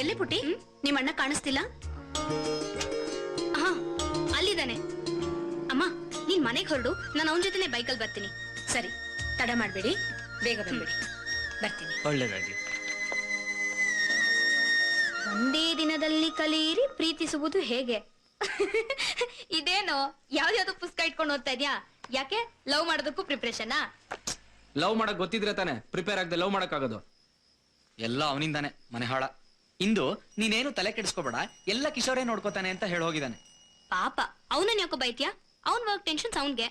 ಎಲ್ಲಿ ಪುಟ್ಟಿ? ನಿಮ್ಮ ಅಣ್ಣ ಕಾಣಿಸ್ತಿಲ್ಲ? ಹಾ ಅಲ್ಲಿದ್ದಾನೆ. ಅಮ್ಮ ನೀನ್ ಮನೆಗೆ ಹೊರಡು ನಾನು ಅವನ ಜೊತೆನೆ ಬೈಕಲ್ ಬರ್ತೀನಿ. ಸರಿ ತಡ ಮಾಡ್ಬೇಡಿ. ಬೇಗ ಬಂದ್ಬಿಡಿ. ಬರ್ತೀನಿ. ಒಳ್ಳೇದಾಗಿ. ಒಂದೇ ದಿನದಲ್ಲಿ ಕಲಿಯಿರಿ ಪ್ರೀತಿಸುವುದು ಹೇಗೆ? ಇದೇನೋ ಯಾವ್ದಾವ್ದು ಪುಸ್ತಕ ಇಟ್ಕೊಂಡು ಓದ್ತಾ ಇದ್ಯಾ? ಯಾಕೆ? ಲವ್ ಮಾಡೋದಕ್ಕೂ ಪ್ರಿಪ್ರೇಷನಾ ಲವ್ ಮಾಡಕ್ ಗೊತ್ತಿದ್ರೆ ತಾನೆ ಪ್ರಿಪೇರ್ ಆಗದೆ ಲವ್ ಮಾಡಕ್ ಆಗೋದು ಎಲ್ಲ ಅವನಿಂದಾನೆ ಮನೆ ಹಾಳ. ಇಂದು ನೀನೇನು ತಲೆ ಕೆಡಿಸ್ಕೋಬೇಡ ಎಲ್ಲ ಕಿಶೋರೇ ನೋಡ್ಕೋತಾನೆ ಅಂತ ಹೇಳಿ ಹೋಗಿದ್ದಾನೆ. ಪಾಪ ಅವನನ್ನ ಯಾಕೋ ಬೈತ್ಯಾ? ಅವ್ನ್ ವರ್ಕ್ ಟೆನ್ಷನ್ಸ್ ಅವನ್ಗೆ.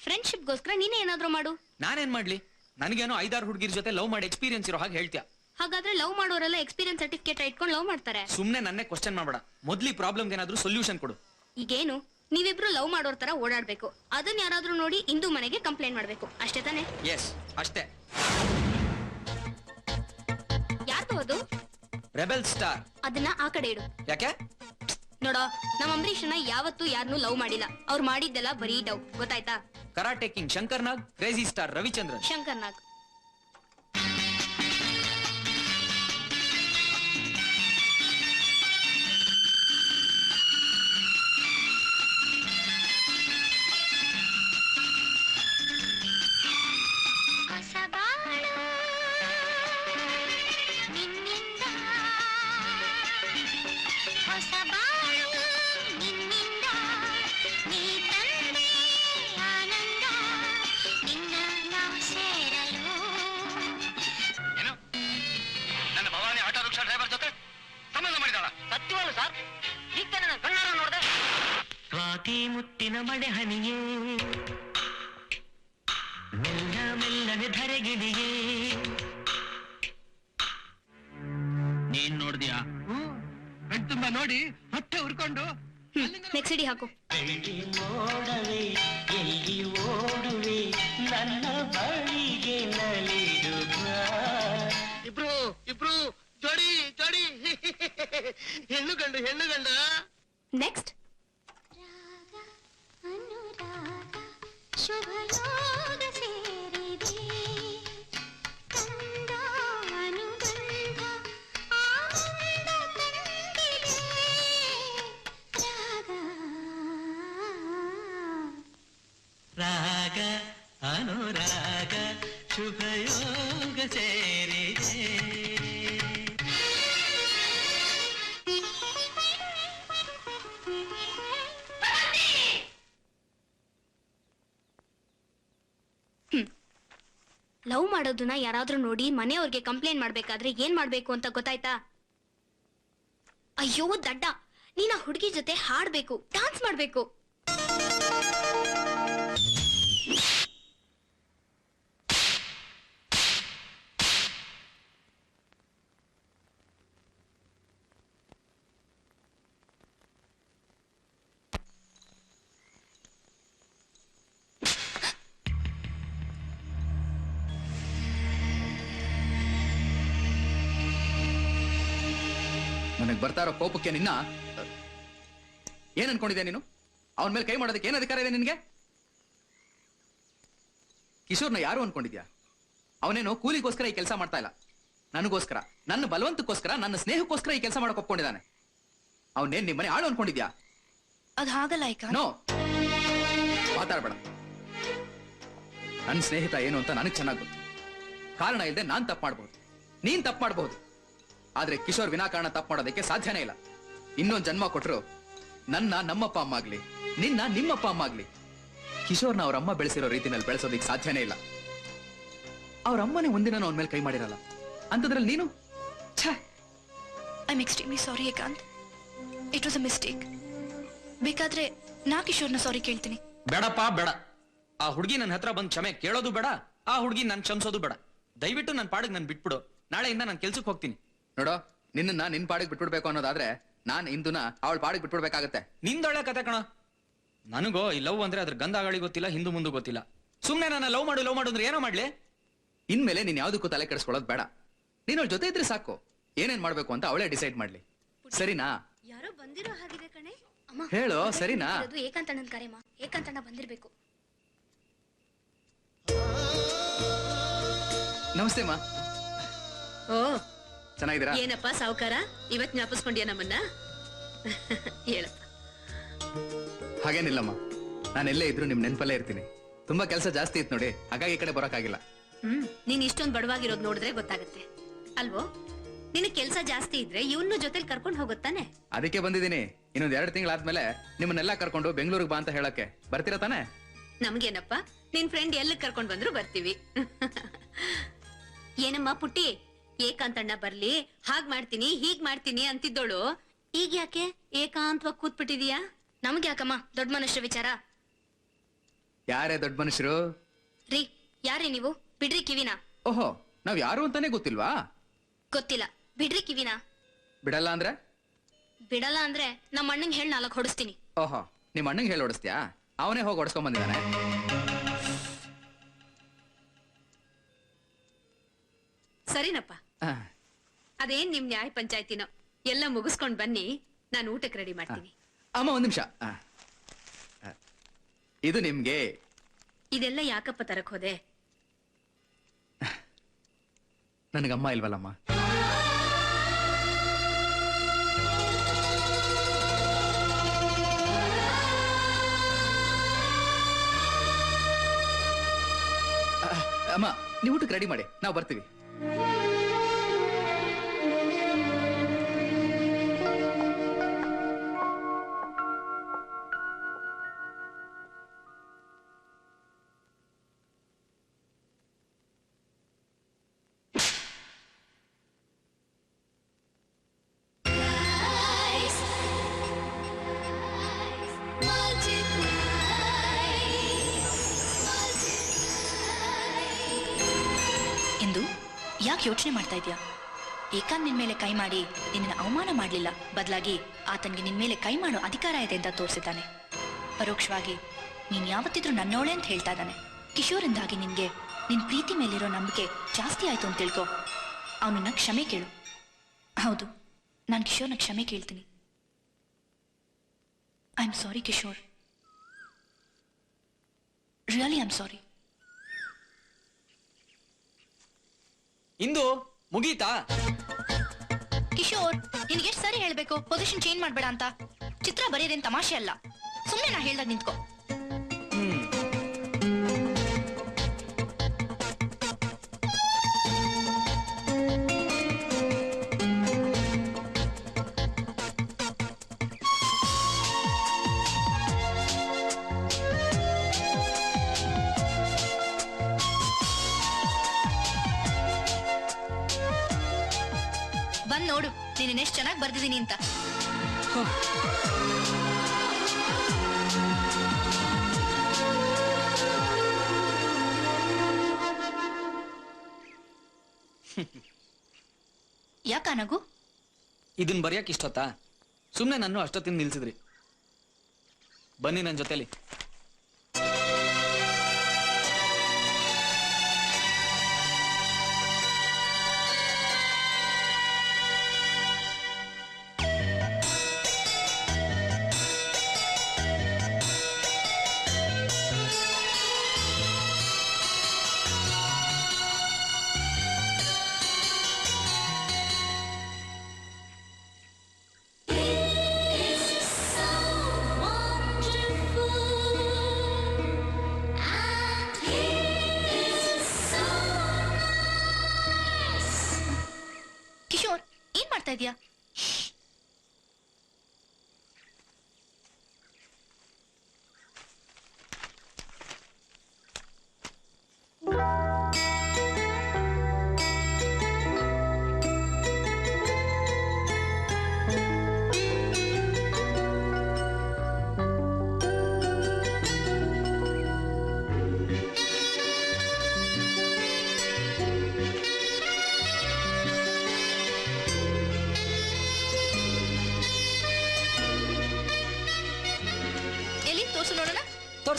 ಫ್ರೆಂಡ್ಶಿಪ್ಗೋಸ್ಕರ ನೀನೇ ಏನಾದ್ರೂ ಮಾಡು. ನಾನೇನ್ ಮಾಡ್ಲಿ? ನನಗೇನು ಐದಾರು ಹುಡುಗಿರ್ ಜೊತೆ ಲವ್ ಮಾಡಿ ಎಕ್ಸ್ಪೀರಿಯನ್ಸ್ ಇರೋ ಹಾಗೆ ಹೇಳ್ತೀಯ? ಹಾಗಾದ್ರೆ ಲವ್ ಮಾಡೋರೆಲ್ಲ ಎಕ್ಸ್ಪೀರಿಯನ್ಸ್ ಸರ್ಟಿಫಿಕೇಟ್ ಇಟ್ಕೊಂಡು ಲವ್ ಮಾಡ್ತಾರೆ. ಸುಮ್ನೆ ನನ್ನೇ ಕ್ವಶನ್ ಮಾಡಬೇಡ. ಮೊದ್ಲಿ ಪ್ರಾಬ್ಲಮ್ ಏನಾದ್ರೂ ಸೊಲ್ಯೂಷನ್ ಕೊಡು. ಈಗೇನು? ನೀವಿಬ್ರು ಲವ್ ಮಾಡೋರ್ ತರ ಓಡಾಡ್ಬೇಕು. ಅದನ್ನ ಯಾರಾದ್ರೂ ನೋಡಿ ಇಂದು ಮನೆಗೆ ಕಂಪ್ಲೇಂಟ್ ಮಾಡ್ಬೇಕು. ಅಷ್ಟೇ ತಾನೆ? ಎಸ್ ಅಷ್ಟೇ. Rebel star. ಅದನ್ನ ಆ ಕಡೆ ಇಡು. ಯಾಕೆ? ನೋಡೋ ನಮ್ಮ ಅಂಬರೀಷನ ಯಾವತ್ತೂ ಯಾರನ್ನೂ ಲವ್ ಮಾಡಿಲ್ಲ. ಅವ್ರು ಮಾಡಿದ್ದೆಲ್ಲ ಬರೀ ಡವ್ ಗೊತ್ತಾಯ್ತಾ? Karate king Shankar Nag crazy star Ravichandra Shankar Nag ಮಳೆ ಹನಿಯೇ. ಮೆಲ್ಲ ಮೆಲ್ಲನೆ ಧರೆಗಿಳಿಯೇ. ನೀನ್ ನೋಡಿದ್ಯಾ? ಕಣ್ ತುಂಬಾ ನೋಡಿ ಹೊಟ್ಟೆ ಉರ್ಕೊಂಡು. ನೆಕ್ಸ್ಟ್ ಇಡಿ ಹಾಕು. ಮೋಡವೇ ಎಲ್ಲಿ ಓಡುವೆ ನನ್ನ ಬಳಿಗೆ ನಲಿದು. ಇಬ್ರು ಇಬ್ರು ಜೋಡಿ ಜೋಡಿ. ಹೆಣ್ಣು ಗಂಡು ಹೆಣ್ಣು ಗಂಡ. ನೆಕ್ಸ್ಟ್ शभया ಮಾಡೋದನ್ನ ಯಾರಾದ್ರೂ ನೋಡಿ ಮನೆಯವ್ರಿಗೆ ಕಂಪ್ಲೇಂಟ್ ಮಾಡ್ಬೇಕಾದ್ರೆ ಏನ್ ಮಾಡ್ಬೇಕು ಅಂತ ಗೊತ್ತಾಯ್ತಾ? ಅಯ್ಯೋ ದಡ್ಡ, ನೀನ್ ಹುಡುಗಿ ಜೊತೆ ಹಾಡ್ಬೇಕು ಡಾನ್ಸ್ ಮಾಡ್ಬೇಕು. ಇರೋ ಕೋಪಕ್ಕೆ ನಿನ್ನ ಏನ್ ಅನ್ಕೊಂಡಿದ್ದೆ ನೀನು? ಅವನ ಮೇಲೆ ಕೈ ಮಾಡೋದಕ್ಕೆ ಏನ್ ಅಧಿಕಾರ ಇದೆ ನಿನ್ಗೆ? ಕಿಶೋರ್ನ ಯಾರು ಅನ್ಕೊಂಡಿದ್ಯಾ? ಅವನೇನು ಕೂಲಿಗೋಸ್ಕರ ಈ ಕೆಲಸ ಮಾಡ್ತಾ ಇಲ್ಲ. ನನಗೋಸ್ಕರ ನನ್ನ ಬಲವಂತಕ್ಕೋಸ್ಕರ ನನ್ನ ಸ್ನೇಹಕ್ಕೋಸ್ಕರ ಈ ಕೆಲಸ ಮಾಡಕ್ ಒಪ್ಕೊಂಡಿದ್ದಾನೆ. ಅವನೇನ್ ನಿಮ್ಮನೆ ಆಳು ಅನ್ಕೊಂಡಿದ್ಯಾ? ಅದ್ ಹಾಗಲ್ಲ ನೋ. ಮಾತಾಡ್ಬೇಡ. ನನ್ನ ಸ್ನೇಹಿತ ಏನು ಅಂತ ನನಗೆ ಚೆನ್ನಾಗಿ ಗೊತ್ತು. ಕಾರಣ ಇಲ್ಲದೆ ನಾನ್ ತಪ್ಪು ಮಾಡಬಹುದು ನೀನ್ ತಪ್ಪು ಮಾಡ್ಬೋದು. ಆದ್ರೆ ಕಿಶೋರ್ ವಿನಾಕಾರಣ ತಪ್ಪು ಮಾಡೋದಕ್ಕೆ ಸಾಧ್ಯನೇ ಇಲ್ಲ. ಇನ್ನೊಂದ್ ಜನ್ಮ ಕೊಟ್ರು ನನ್ನ ನಮ್ಮಪ್ಪ ಅಮ್ಮ ಆಗ್ಲಿ ನಿನ್ನ ನಿಮ್ಮಪ್ಪ ಅಮ್ಮ ಆಗ್ಲಿ. ಕಿಶೋರ್ನ ಅವ್ರ ಅಮ್ಮ ಬೆಳೆಸಿರೋ ರೀತಿನಲ್ಲಿ ಬೆಳೆಸೋದಕ್ಕೆ ಸಾಧ್ಯನೇ ಇಲ್ಲ. ಅವ್ರ ಅಮ್ಮನೇ ಒಂದಿನ ಅವನ ಮೇಲೆ ಕೈ ಮಾಡಿರಲ್ಲ. ಅಂತದ್ರಲ್ಲಿ ನೀನು? ಛೇ! I am extremely sorry Ekant. It was a mistake ಬೇಕಾದ್ರೆ ನಾ ಕಿಶೋರ್ನ ಸಾರಿ ಕೇಳ್ತೀನಿ. ಬೇಡಪ್ಪ ಬೇಡ. ಆ ಹುಡುಗಿ ನನ್ನ ಹತ್ರ ಬಂದ್ ಕ್ಷಮೆ ಕೇಳೋದು ಬೇಡ ಆ ಹುಡುಗಿ ನನ್ ಕ್ಷಮಿಸೋದು ಬೇಡ. ದಯವಿಟ್ಟು ನನ್ನ ಪಾಡಿಗೆ ನನ್ ಬಿಟ್ಬಿಡು. ನಾಳೆಯಿಂದ ನಾನು ಕೆಲ್ಸಕ್ಕೆ ಹೋಗ್ತೀನಿ. ನೋಡೋ ನಿನ್ನ ನಿನ್ ಪಾಡಿಗೆ ಬಿಟ್ಬಿಡ್ಬೇಕು ಅನ್ನೋದಾದ್ರೆ ನಾನ್ ಇಂದುನ ಅವಳ ಪಾಡಿಗೆ ಬಿಟ್ಬಿಡ್ಬೇಕಾಗತ್ತೆ. ನಿಂದೊಳ್ಳೆ ಕತೆ ಕಣ. ನನಗೋ ಈ ಲವ್ ಅಂದ್ರೆ ಅದ್ರ ಗಂಧಾಗಳಿ ಗೊತ್ತಿಲ್ಲ ಹಿಂದೂ ಮುಂದೆ ಗೊತ್ತಿಲ್ಲ. ಸುಮ್ನೆ ನನ್ನ ಲವ್ ಮಾಡು ಲವ್ ಮಾಡು ಅಂದ್ರೆ ಏನೋ ಮಾಡ್ಲಿ? ಇನ್ಮೇಲೆ ನೀನ್ ಯಾವ್ದಕ್ಕೂ ತಲೆ ಕೆಡಿಸ್ಕೊಳ್ಳೋದು ಬೇಡ. ನೀನ್ ಅವಳ ಜೊತೆ ಇದ್ರೆ ಸಾಕು. ಏನೇನ್ ಮಾಡ್ಬೇಕು ಅಂತ ಅವಳೇ ಡಿಸೈಡ್ ಮಾಡ್ಲಿ. ಸರಿನಾ? ಯಾರೋ ಬಂದಿರೋ ಹಾಗಿದೆ ಕಣೆ? ಅಮ್ಮ ಹೇಳು ಸರಿನಾ? ಅದು ಏಕಾಂತಣ್ಣನ ಕರೆಮ್ಮ ಏಕಾಂತಣ್ಣ ಬಂದಿರ್ಬೇಕು. ನಮಸ್ತೆ ಮಾ. ಓ ಚೆನ್ನಾಗಿದ್ದೀರಾ? ಏನಪ್ಪ ಸಾವುಕಾರ? ಇವತ್ ಜ್ಞಾಪಿಸ್ಕೊಂಡ್ಯಾ ನಮ್ಮನ್ನ? ಹೇಳಪ್ಪ. ಹಾಗೇನಿಲ್ಲಮ್ಮ. ನಾನು ಎಲ್ಲೇ ಇದ್ರು ನಿಮ್ ನೆನ್ಪಲ್ಲೇ ಇರ್ತೀನಿ. ತುಂಬಾ ಕೆಲಸ ಜಾಸ್ತಿ ಇತ್ತು ನೋಡಿ ಹಾಗಾಗಿ ಈ ಕಡೆ ಬರೋಕ್ಕಾಗಿಲ್ಲ. ಹ್ಮ್ ನೀನ್ ಇಷ್ಟೊಂದ್ ಬಡವಾಗಿರೋದ್ ನೋಡಿದ್ರೆ ಗೊತ್ತಾಗುತ್ತೆ. ಅಲ್ವೋ? ನಿನ್ ಕೆಲ್ಸ ಜಾಸ್ತಿ ಇದ್ರೆ ಇವನ್ನು ಜೊತೆಲಿ ಕರ್ಕೊಂಡ್ ಹೋಗುತ್ತಾನೆ ಅದಕ್ಕೆ ಬಂದಿದ್ದೀನಿ. ಇನ್ನೊಂದ್ ಎರಡು ತಿಂಗಳಾದ್ಮೇಲೆ ನಿಮ್ಮನ್ನೆಲ್ಲ ಕರ್ಕೊಂಡು ಬೆಂಗಳೂರಿಗೆ ಬಾ ಅಂತ ಹೇಳಕ್ಕೆ. ಬರ್ತೀರಾ ತಾನೆ? ನಮ್ಗೇನಪ್ಪ? ನಿನ್ ಫ್ರೆಂಡ್ ಎಲ್ಲಿ ಕರ್ಕೊಂಡ್ ಬಂದ್ರು ಬರ್ತೀವಿ. ಏನಮ್ಮ ಪುಟ್ಟಿ? ಏಕಾಂತಣ್ಣ ಬರ್ಲಿ ಹಾಗ್ ಮಾಡ್ತೀನಿ ಹೀಗ್ ಮಾಡ್ತೀನಿ ಅಂತಿದ್ದೋಳು. ಈಗ ಯಾಕೆ? ಏಕಾಂತವಾಗಿ ಕೂತ್ಬಿಟ್ಟಿದೀಯಾ? ನಮ್ಗೆ ಯಾಕಮ್ಮ? ದೊಡ್ಡ ಮನುಷ್ಯ ವಿಚಾರ. ಯಾರೇ ದೊಡ್ಡ ಮನುಷ್ಯರು? ರೀ ಯಾರೇ ನೀವು? ಬಿಡ್ರಿ ಕಿವಿನ. ಓಹೋ ನಾವ್ ಯಾರು ಅಂತಾನೆ ಗೊತ್ತಿಲ್ವಾ? ಗೊತ್ತಿಲ್ಲ. ಬಿಡ್ರಿ ಕಿವಿನ. ಬಿಡಲ್ಲ ಅಂದ್ರೆ? ಬಿಡಲ್ಲ ಅಂದ್ರೆ ನಮ್ಮ ಅಣ್ಣಂಗ್ ಹೇಳ್ ನಾಲ್ಕು ಹೊಡಿಸ್ತೀನಿ. ಓಹೋ ನಿಮ್ ಅಣ್ಣಂಗ್ ಹೇಳಿ ಹೊಡಿಸ್ತೀಯಾ? ಅವನೇ ಹೋಗಿ ಹೊಡಿಸ್ಕೊಂಡ್ ಬಂದಿದ್ದಾನೆ. ಸರಿನಪ್ಪ. ಅದೇನ್ ನಿಮ್ ನ್ಯಾಯ ಪಂಚಾಯ್ತಿನೋ. ಎಲ್ಲ ಮುಗಿಸ್ಕೊಂಡ್ ಬನ್ನಿ ನಾನು ಊಟಕ್ಕೆ ರೆಡಿ ಮಾಡ್ತೀನಿ. ಅಮ್ಮ ಒಂದ್ ನಿಮಿಷ. ಇದು ನಿಮ್ಗೆ? ಇದೆಲ್ಲ ಯಾಕಪ್ಪ ತರಕ್ ಹೋದೆ? ನನಗಮ್ಮ ಇಲ್ವಲ್ಲಮ್ಮ? ಅಮ್ಮ ನೀವು ಊಟಕ್ಕೆ ರೆಡಿ ಮಾಡಿ. ನಾವು ಬರ್ತೀವಿ. ಯಾಕೆ ಯೋಚನೆ ಮಾಡ್ತಾ ಇದೀಯಾ ಏಕಾಂತ್ ನಿನ್ ಮೇಲೆ ಕೈ ಮಾಡಿ ನಿನ್ನ ಅವಮಾನ ಮಾಡಲಿಲ್ಲ. ಬದಲಾಗಿ ಆತನಿಗೆ ನಿನ್ ಮೇಲೆ ಕೈ ಮಾಡೋ ಅಧಿಕಾರ ಇದೆ ಅಂತ ತೋರಿಸಿದ್ದಾನೆ. ಪರೋಕ್ಷವಾಗಿ ನೀನ್ ಯಾವತ್ತಿದ್ರೂ ನನ್ನೋಳೆ ಅಂತ ಹೇಳ್ತಾ ಇದ್ದಾನೆ. ಕಿಶೋರಿಂದಾಗಿ ನಿನ್ಗೆ ನಿನ್ ಪ್ರೀತಿ ಮೇಲಿರೋ ನಂಬಿಕೆ ಜಾಸ್ತಿ ಆಯ್ತು ಅಂತ ತಿಳ್ಕೊ. ಅವನನ್ನ ಕ್ಷಮೆ ಕೇಳು. ಹೌದು, ನಾನು ಕಿಶೋರ್ನ ಕ್ಷಮೆ ಕೇಳ್ತೀನಿ. I am sorry Kishore. Really I am sorry Indu ಮುಗೀತಾ? ಕಿಶೋರ್, ನಿನ್ಗೆ ಎಷ್ಟು ಸರಿ ಹೇಳ್ಬೇಕು? ಪೊಸಿಷನ್ ಚೇಂಜ್ ಮಾಡ್ಬೇಡ ಅಂತ. ಚಿತ್ರ ಬರೆಯೋದೇನ್ ತಮಾಷೆ ಅಲ್ಲ. ಸುಮ್ಮನೆ ನಾ ಹೇಳ್ದಾಗ ನಿಂತ್ಕೋ. ಬರ್ದಿದ್ದೀನಿ ಅಂತ ಯಾಕ ನಗು? ಇದನ್ ಬರೆಯಕ್ ಇಷ್ಟೊತ್ತಾ? ಸುಮ್ನೆ ನಾನು ಅಷ್ಟೊತ್ತಿನ ನಿಲ್ಸಿದ್ರಿ. ಬನ್ನಿ ನನ್ನ ಜೊತೆಲಿ.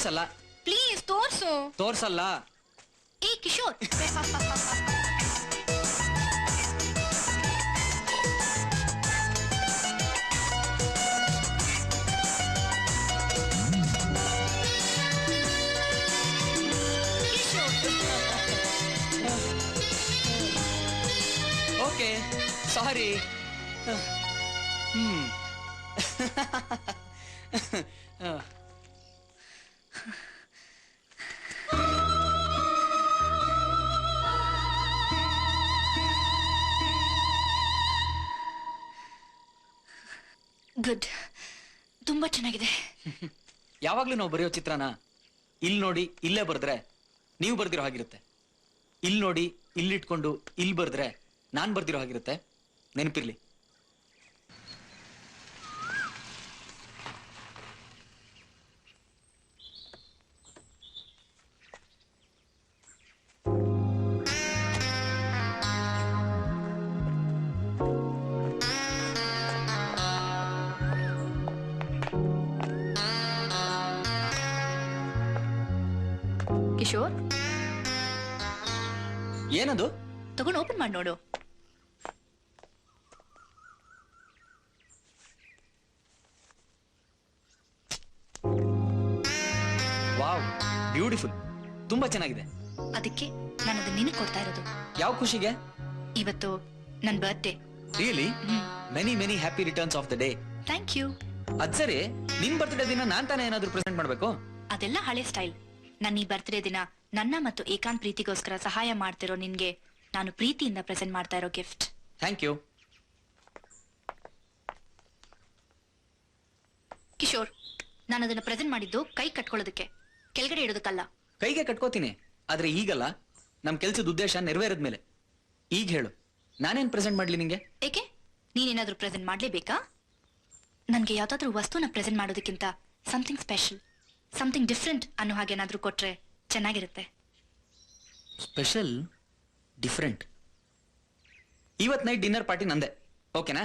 ತೋರ್ಸಲ್ಲ? ಪ್ಲೀಸ್ ತೋರ್ಸು. ತೋರ್ಸಲ್ಲ? ಏ ಕಿಶೋರ್. Okay sorry. ಗುಡ್ ತುಂಬಾ ಚೆನ್ನಾಗಿದೆ. ಯಾವಾಗ್ಲೂ ನಾವು ಬರೆಯೋ ಚಿತ್ರನ ಇಲ್ಲಿ ನೋಡಿ ಇಲ್ಲೇ ಬರೆದ್ರೆ ನೀವು ಬರ್ದಿರೋ ಹಾಗಿರುತ್ತೆ. ಇಲ್ಲಿ ನೋಡಿ ಇಲ್ಲಿಟ್ಕೊಂಡು ಇಲ್ಲಿ ಬರೆದ್ರೆ ನಾನ್ ಬರ್ದಿರೋ ಹಾಗಿರುತ್ತೆ. ನೆನಪಿರ್ಲಿ. ಕಿಶೋರ್? ಏನದು? ತಗೊಂಡು ಓಪನ್ ಮಾಡಿ ನೋಡು. Wow beautiful. ತುಂಬಾ ಚೆನ್ನಾಗಿದೆ. ಅದಕ್ಕೆ ನಾನು ಅದನ್ನ ನಿನಗೆ ಕೊಡ್ತಾ ಇರೋದು. ಯಾವ ಖುಷಿಗೆ? ಇವತ್ತು ನನ್ನ birthday really many many happy returns of the day thank you ಅದ್ ಸರಿ ನಿನ್ ಬರ್ತ್ಡೇ ದಿನ ನಾನ್ ತಾನೇ ಏನಾದ್ರೂ ಪ್ರೆಸೆಂಟ್ ಮಾಡ್ಬೇಕು? ಅದೆಲ್ಲ ಹಳೆ ಸ್ಟೈಲ್ ನನ್ನ ಈ ಬರ್ತ್ಡೇ ದಿನ ನನ್ನ ಮತ್ತು ಏಕಾಂತ್ ಪ್ರೀತಿಗೋಸ್ಕರ ಸಹಾಯ ಮಾಡ್ತಿರೋ ನಿನ್ಗೆ ನಾನು ಪ್ರೀತಿಯಿಂದ ಪ್ರೆಸೆಂಟ್ ಮಾಡ್ತಾ ಇರೋ ಗಿಫ್ಟ್ ಥ್ಯಾಂಕ್ ಯು ಕಿಶೋರ್ ನಾನು ಅದನ್ನ ಪ್ರೆಸೆಂಟ್ ಮಾಡಿದ್ದು ಕೈ ಕಟ್ಕೊಳ್ಳೋದಕ್ಕೆ. ಕೆಳಗಡೆ ಇಡೋದಕ್ಕಲ್ಲ ಕೈಗೆ ಕಟ್ಕೋತೀನಿ ಆದ್ರೆ ಈಗಲ್ಲ. ನಮ್ ಕೆಲ್ಸದ ಉದ್ದೇಶ ನೆರವೇರದ್ಮೇಲೆ. ಈಗ ಹೇಳು ನಾನೇನ್ ಪ್ರೆಸೆಂಟ್ ಮಾಡ್ಲಿ ನಿಂಗೆ? ಏಕೆ? ನೀನೇನಾದ್ರೂ ಪ್ರೆಸೆಂಟ್ ಮಾಡ್ಲೇಬೇಕಾ? ನನ್ಗೆ ಯಾವ್ದಾದ್ರೂ ವಸ್ತುನ ಪ್ರೆಸೆಂಟ್ ಮಾಡೋದಕ್ಕಿಂತ ಸಮಥಿಂಗ್ ಸ್ಪೆಷಲ್ ಸಮಥಿಂಗ್ ಡಿಫ್ರೆಂಟ್ ಅನ್ನೋ ಹಾಗೆ ಏನಾದ್ರೂ ಕೊಟ್ರೆ ಚೆನ್ನಾಗಿರುತ್ತೆ. ಸ್ಪೆಷಲ್ ಡಿಫ್ರೆಂಟ್ ಇವತ್ ನೈಟ್ ಡಿನ್ನರ್ ಪಾರ್ಟಿ ನಂದೆ. ಓಕೆನಾ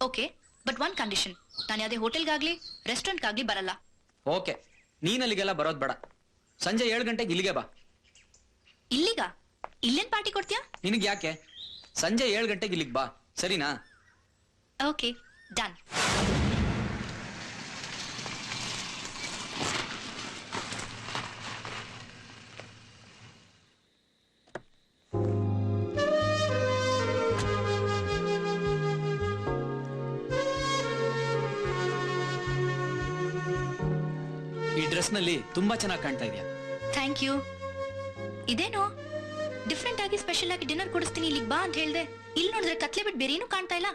ಓಕೆ ಬಟ್ ಒನ್ ಕಂಡೀಷನ್ ನಾನು ಯಾವುದೇ ಹೋಟೆಲ್ಗಾಗ್ಲಿ ರೆಸ್ಟೋರೆಂಟ್ಗಾಗ್ಲಿ ಬರಲ್ಲ. ಓಕೆ ನೀನ್ ಅಲ್ಲಿಗೆಲ್ಲ ಬರೋದ್ ಬೇಡ. ಸಂಜೆ ಏಳು ಗಂಟೆಗೆ ಇಲ್ಲಿಗೆ ಬಾ. ಇಲ್ಲಿಗ? ಇಲ್ಲೇನ್ ಪಾರ್ಟಿ ಕೊಡ್ತೀಯಾ? ನಿನಗೆ ಯಾಕೆ? ಸಂಜೆ ಏಳು ಗಂಟೆಗೆ ಇಲ್ಲಿಗೆ ಬಾ. ಸರಿನಾ? ಓಕೆ ಡನ್ ಡ್ರೆಸ್ನಲ್ಲಿ ತುಂಬಾ ಚೆನ್ನಾಗಿ ಕಾಣ್ತಾ ಇದೆಯಾ? Thank you. ಇದೇನು? ಡಿಫ್ರೆಂಟ್ ಆಗಿ ಸ್ಪೆಷಲ್ ಆಗಿ ಡಿನ್ನರ್ ಕೊಡಿಸ್ತೀನಿ ಇಲ್ಲಿಗೆ ಬಾ ಅಂತ ಹೇಳ್ದೆ. ಇಲ್ಲಿ ನೋಡಿದ್ರೆ ಕತ್ಲೆ ಬಿಟ್ಟು ಬೇರೆ ಏನೂ ಕಾಣ್ತಾ ಇಲ್ಲ.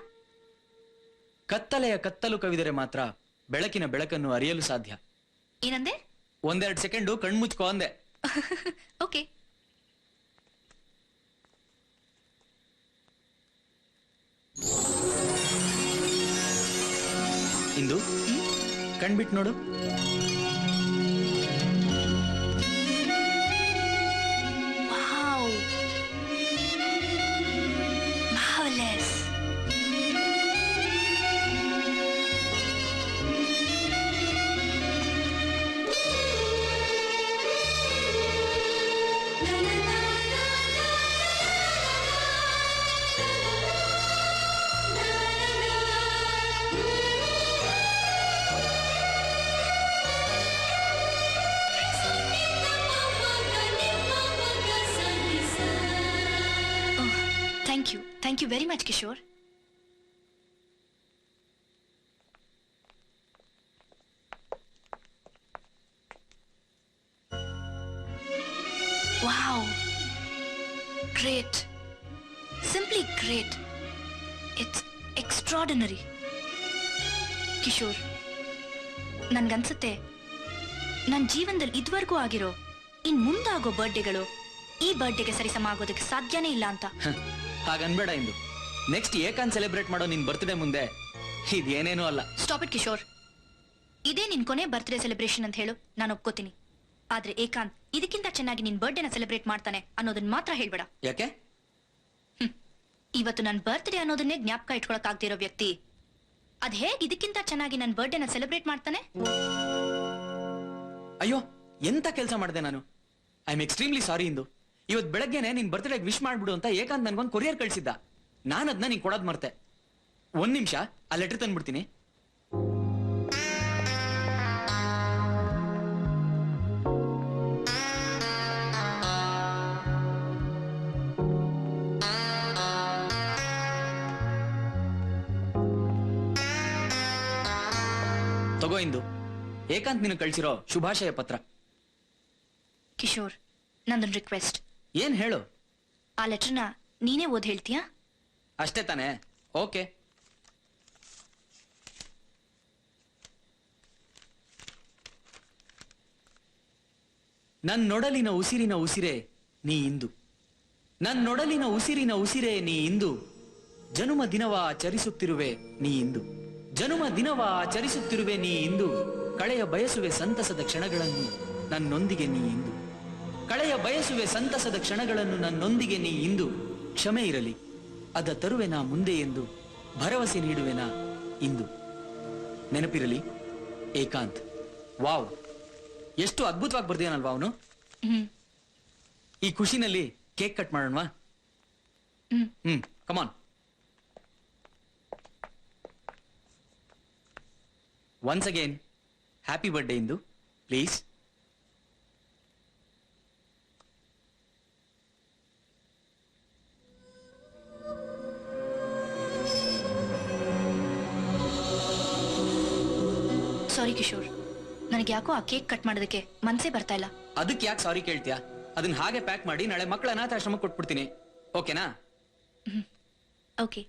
ಕತ್ತಲೆಯ ಕತ್ತಲು ಕವಿದರೆ ಮಾತ್ರ ಬೆಳಕಿನ ಬೆಳಕನ್ನು ಅರಿಯಲು ಸಾಧ್ಯ. ಏನಂದೆ? ಒಂದೆರಡು ಸೆಕೆಂಡು ಕಣ್ಮುಚ್ಕೋ ಅಂದೆ. ಓಕೆ ಇಂದು? ಕಣ್ಬಿಟ್ ನೋಡು. Thank you thank you very much Great! Simply great! Simply extraordinary! Kishore ನನ್ಗನ್ಸುತ್ತೆ ನನ್ನ ಜೀವನದಲ್ಲಿ ಇದುವರೆಗೂ ಆಗಿರೋ ಇನ್ ಮುಂದಾಗೋ ಬರ್ಡೇಗಳು ಈ ಬರ್ಡೇಗೆ ಸರಿಸಮ ಆಗೋದಕ್ಕೆ ಸಾಧ್ಯನೇ ಇಲ್ಲ ಅಂತ ಹಾಗನ್ಬೇಡ ಇಂದು ನೆಕ್ಸ್ಟ್ ಏಕಾಂತ್ ಸೆಲೆಬ್ರೇಟ್ ಮಾಡೋ ನಿನ್ ಬರ್ತ್ಡೇ ಮುಂದೆ ಇದೇನೇನೂ ಅಲ್ಲ ಸ್ಟಾಪ್ ಇಟ್ ಕಿಶೋರ್ ಇದೇ ನಿನ್ ಕೊನೆ ಬರ್ತ್ಡೇ ಸೆಲೆಬ್ರೇಷನ್ ಅಂತ ಹೇಳು ನಾನು ಒಪ್ಕೋತೀನಿ ಆದ್ರೆ ಏಕಾಂತ್ ಇದಕ್ಕಿಂತ ಚೆನ್ನಾಗಿ ನಿನ್ ಬರ್ಡೇನ ಸೆಲೆಬ್ರೇಟ್ ಮಾಡ್ತಾನೆ ಅನ್ನೋದನ್ನ ಮಾತ್ರ ಹೇಳ್ಬೇಡ. ಯಾಕೆ? ಇವತ್ತು ನನ್ನ ಬರ್ತ್ಡೇ ಅನ್ನೋದನ್ನೇ ಜ್ಞಾಪಕ ಇಟ್ಕೊಳಕ್ ಆಗ್ದಿರೋ ವ್ಯಕ್ತಿ ಅದ್ ಹೇಗ್ ಇದಕ್ಕಿಂತ ಚೆನ್ನಾಗಿ ನನ್ನ ಬರ್ಡೇನ ಸೆಲೆಬ್ರೇಟ್ ಮಾಡ್ತಾನೆ? ಅಯ್ಯೋ ಎಂತ ಕೆಲಸ ಮಾಡಿದೆ ನಾನು? I am extremely sorry Indu. ಇವತ್ ಬೆಳಗ್ಗೆನೆ ನಿನ್ ಬರ್ತ್ಡೇ ವಿಶ್ ಮಾಡ್ಬಿಡು ಅಂತ ಏಕಾಂತ್ ನನ್ಗೊಂದು ಕೊರಿಯರ್ ಕಳ್ಸಿದ್ದ. ನಾನು ಅದನ್ನ ನೀನ್ ಕೊಡೋದ್ ಮರ್ತೆ. ಒಂದ್ ನಿಮಿಷ ಆ ಲೆಟರ್ ತಂದ್ಬಿಡ್ತೀನಿ. ತಗೋ ಇಂದು. ಏಕಾಂತ್ ನಿನಗೆ ಕಳ್ಸಿರೋ ಶುಭಾಶಯ ಪತ್ರ. ಕಿಶೋರ್ ನಂದನ್ ರಿಕ್ವೆಸ್ಟ್ ಏನ್ ಹೇಳು? ಆ ಲೆಟರ್ನ ನೀನೇ ಓದ್ ಹೇಳ್ತೀಯ? ಅಷ್ಟೇ ತಾನೆ. ಓಕೆ. ನನ್ನೊಡಲಿನ ಉಸಿರಿನ ಉಸಿರೆ ನೀ ಇಂದು. ನನ್ನೊಡಲಿನ ಉಸಿರಿನ ಉಸಿರೇ ನೀ ಇಂದು. ಜನುಮ ದಿನವ ಆಚರಿಸುತ್ತಿರುವೆ ನೀ ಇಂದು. ಜನುಮ ದಿನವ ಆಚರಿಸುತ್ತಿರುವೆ ನೀ ಇಂದು. ಕಳೆಯ ಬಯಸುವೆ ಸಂತಸದ ಕ್ಷಣಗಳನ್ನು ನನ್ನೊಂದಿಗೆ ನೀ ಇಂದು. ಕಳೆಯ ಬಯಸುವೆ ಸಂತಸದ ಕ್ಷಣಗಳನ್ನು ನನ್ನೊಂದಿಗೆ ನೀ ಇಂದು. ಕ್ಷಮೆ ಇರಲಿ ಅದ ತರುವೆನಾ ಮುಂದೆ ಎಂದು ಭರವಸೆ ನೀಡುವೆನಾ ಇಂದು. ನೆನಪಿರಲಿ ಏಕಾಂತ್ ವಾವ್ ಎಷ್ಟು ಅದ್ಭುತವಾಗಿ ಬರ್ದೇನಲ್ವಾ ಅವನು? ಈ ಖುಷಿನಲ್ಲಿ ಕೇಕ್ ಕಟ್ ಮಾಡೋಣವಾ? ಹ್ಮ್. ಹ್ಮ್ come on once again happy birthday Indu please sorry Kishore ನನಗೆ ಯಾಕೋ ಆ ಕೇಕ್ ಕಟ್ ಮಾಡೋದಕ್ಕೆ ಮನ್ಸೇ ಬರ್ತಾ ಇಲ್ಲ. ಅದಕ್ಕೆ ಯಾಕೆ ಸಾರಿ ಕೇಳ್ತೀಯಾ? ಅದನ್ನ ಹಾಗೆ ಪ್ಯಾಕ್ ಮಾಡಿ ನಾಳೆ ಮಕ್ಕಳ ಅನಾಥಾಶ್ರಮಕ್ಕೆ ಕೊಟ್ಬಿಡ್ತೀನಿ. ಓಕೆನಾ ಓಕೆ